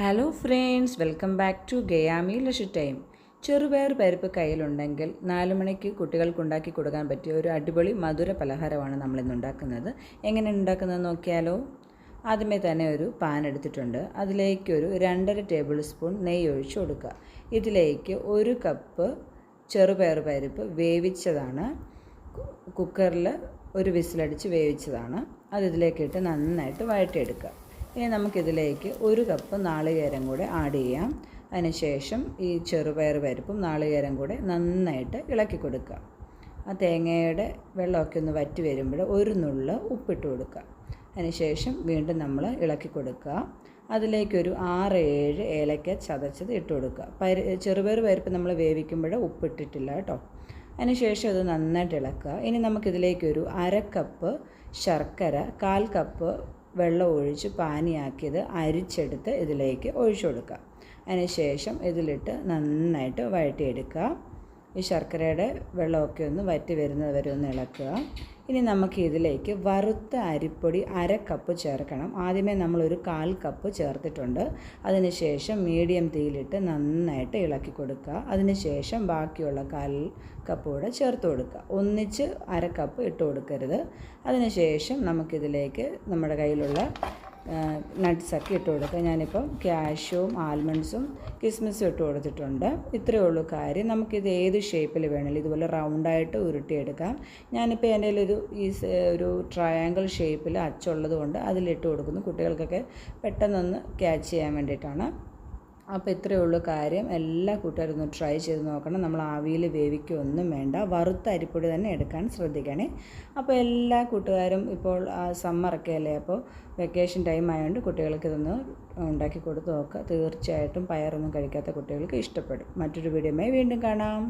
Hello friends welcome back to ഗയാമി ലഷ് time ചെറുപയർ പരിപ്പ് കയ്യിലുണ്ടെങ്കിൽ നാല് മണിക്ക് കുട്ടികൾക്ക് ഉണ്ടാക്കി കൊടുക്കാൻ പറ്റിയ ഒരു അടിപൊളി മധുര പലഹാരമാണ് നമ്മളിന്ന് ഉണ്ടാക്കുന്നത്. എങ്ങനെ ഉണ്ടാക്കുന്നത് നോക്കിയാലോ? ആദ്യമേ തന്നെ ഒരു പാൻ എടുത്തിട്ടുണ്ട്. അതിലേക്ക് ഒരു രണ്ടര ടേബിൾ സ്പൂൺ നെയ്യ് ഒഴിച്ചു കൊടുക്കുക. ഇതിലേക്ക് ഒരു കപ്പ് ചെറുപയർ പരിപ്പ് വേവിച്ചതാണ്. കുക്കറിൽ ഒരു വിസിലടിച്ച് വേവിച്ചതാണ്. അത് ഇതിലേക്കിട്ട് നന്നായിട്ട് വഴറ്റിയെടുക്കുക. ഇനി നമുക്കിതിലേക്ക് ഒരു കപ്പ് നാളികേരം കൂടെ ആഡ് ചെയ്യാം. അതിനുശേഷം ഈ ചെറുപയർ പരിപ്പും നാളികേരം കൂടെ നന്നായിട്ട് ഇളക്കി കൊടുക്കുക. ആ തേങ്ങയുടെ വെള്ളമൊക്കെ ഒന്ന് വറ്റി വരുമ്പോൾ ഒരു നുള്ള് ഉപ്പിട്ട് കൊടുക്കുക. അതിനുശേഷം വീണ്ടും നമ്മൾ ഇളക്കി കൊടുക്കുക. അതിലേക്കൊരു ആറ് ഏഴ് ഏലക്ക ചതച്ചത് ഇട്ട് കൊടുക്കുക. പരി ചെറുപയർ പരിപ്പ് നമ്മൾ വേവിക്കുമ്പോൾ ഉപ്പിട്ടിട്ടില്ല കേട്ടോ. അതിനുശേഷം അത് നന്നായിട്ട് ഇളക്കുക. ഇനി നമുക്കിതിലേക്കൊരു അര കപ്പ് ശർക്കര കാൽ കപ്പ് വെള്ളം ഒഴിച്ച് പാനിയാക്കിയത് അരിച്ചെടുത്ത് ഇതിലേക്ക് ഒഴിച്ചു കൊടുക്കുക. അതിന് ശേഷം ഇതിലിട്ട് നന്നായിട്ട് വഴറ്റിയെടുക്കുക. ഈ ശർക്കരയുടെ വെള്ളമൊക്കെ ഒന്ന് വറ്റി വരുന്നത് വരെ ഒന്ന് ഇളക്കുക. ഇനി നമുക്ക് ഇതിലേക്ക് വറുത്ത അരിപ്പൊടി അര കപ്പ് ചേർക്കണം. ആദ്യമേ നമ്മളൊരു കാൽ കപ്പ് ചേർത്തിട്ടുണ്ട്. അതിനുശേഷം മീഡിയം തീയിലിട്ട് നന്നായിട്ട് ഇളക്കി കൊടുക്കുക. അതിനുശേഷം ബാക്കിയുള്ള കാൽ കപ്പ് കൂടെ ചേർത്ത് കൊടുക്കുക. ഒന്നിച്ച് അര കപ്പ് ഇട്ട് കൊടുക്കരുത്. അതിനുശേഷം നമുക്കിതിലേക്ക് നമ്മുടെ കയ്യിലുള്ള നട്ട്സൊക്കെ ഇട്ട് കൊടുക്കുക ഞാനിപ്പം ക്യാഷും ആൽമണ്ട്സും കിസ്മിസും ഇട്ട് കൊടുത്തിട്ടുണ്ട്. ഇത്രയേ ഉള്ളൂ കാര്യം. നമുക്കിത് ഏത് ഷേപ്പിൽ വേണമെങ്കിലും ഇതുപോലെ റൗണ്ടായിട്ട് ഉരുട്ടിയെടുക്കാം. ഞാനിപ്പോൾ എന്റെ ഒരു ഈ ഒരു ട്രയാങ്കിൾ ഷേപ്പിൽ അച്ചുള്ളത് കൊണ്ട് അതിലിട്ട് കൊടുക്കുന്നു. കുട്ടികൾക്കൊക്കെ പെട്ടെന്നൊന്ന് ക്യാച്ച് ചെയ്യാൻ വേണ്ടിയിട്ടാണ്. അപ്പോൾ ഇത്രയേ ഉള്ളൂ കാര്യം. എല്ലാ കൂട്ടുകാരും ഒന്ന് ട്രൈ ചെയ്ത് നോക്കണം. നമ്മൾ ആവിയിൽ വേവിക്കുകയൊന്നും വേണ്ട. വറുത്ത അരിപ്പൊടി തന്നെ എടുക്കാൻ ശ്രദ്ധിക്കണേ. അപ്പോൾ എല്ലാ കൂട്ടുകാരും ഇപ്പോൾ സമ്മറൊക്കെ അല്ലേ? അപ്പോൾ വെക്കേഷൻ ടൈം ആയതുകൊണ്ട് കുട്ടികൾക്ക് ഇതൊന്ന് ഉണ്ടാക്കി കൊടുത്ത് നോക്കുക. തീർച്ചയായിട്ടും പയറൊന്നും കഴിക്കാത്ത കുട്ടികൾക്ക് ഇഷ്ടപ്പെടും. മറ്റൊരു വീഡിയോയുമായി വീണ്ടും കാണാം.